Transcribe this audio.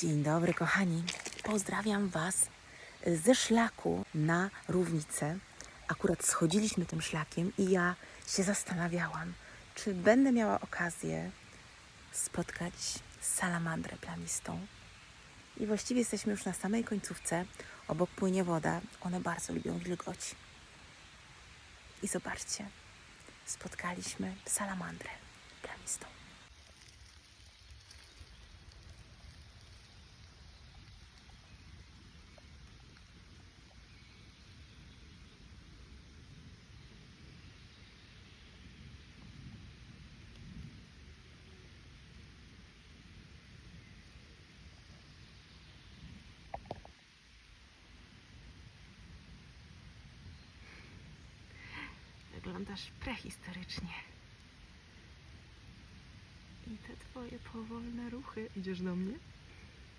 Dzień dobry, kochani. Pozdrawiam Was ze szlaku na równicę. Akurat schodziliśmy tym szlakiem i ja się zastanawiałam, czy będę miała okazję spotkać salamandrę plamistą. I właściwie jesteśmy już na samej końcówce. Obok płynie woda. One bardzo lubią wilgoć. I zobaczcie, spotkaliśmy salamandrę plamistą. Wyglądasz prehistorycznie. I te twoje powolne ruchy. Idziesz do mnie?